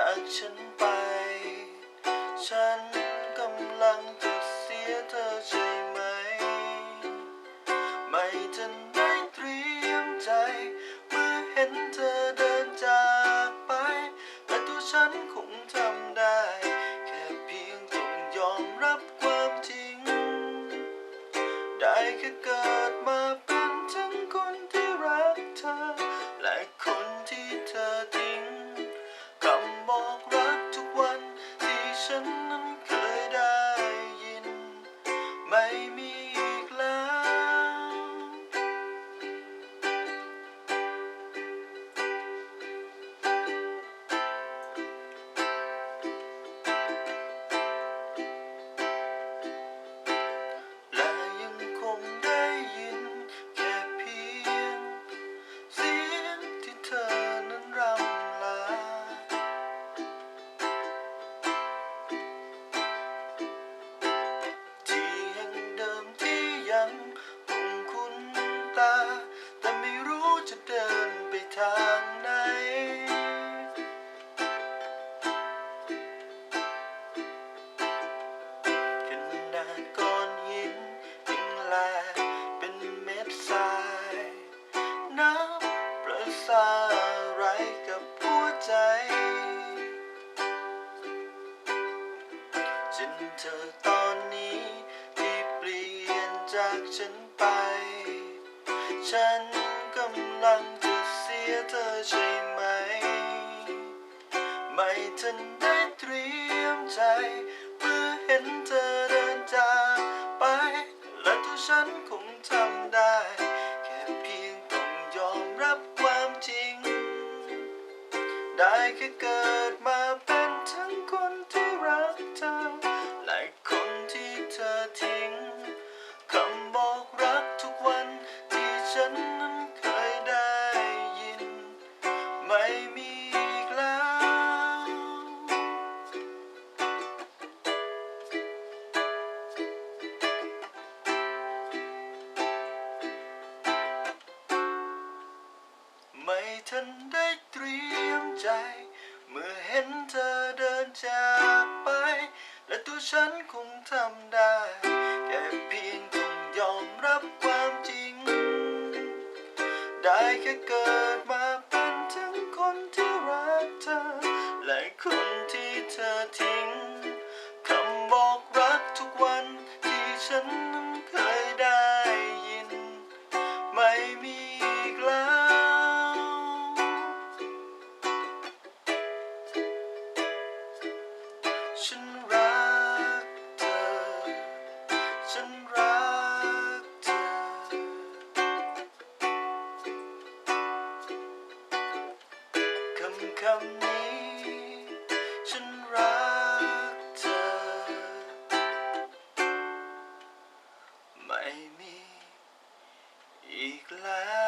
จากฉันไป ฉันกำลังจะเสียเธอใช่ไหม ไม่ทันได้เตรียมใจ เมื่อเห็นเธอเดินจากไป แต่ตัวฉัน อะไรกับหัวใจฉันเธอตอนนี้ที่เปลี่ยนจากฉันไป ฉันกำลังจะเสียเธอใช่ไหม ไม่ทันได้เตรียมใจเมื่อเห็นเธอเดินจากไป และตัวฉันคงทำได้ ได้ จากไป และตัวฉันคงทำได้ แค่เพียงต้องยอมรับความจริง ได้แค่เกิดมาเป็นทั้งคนที่รักเธอ และคนที่เธอทิ้ง fly.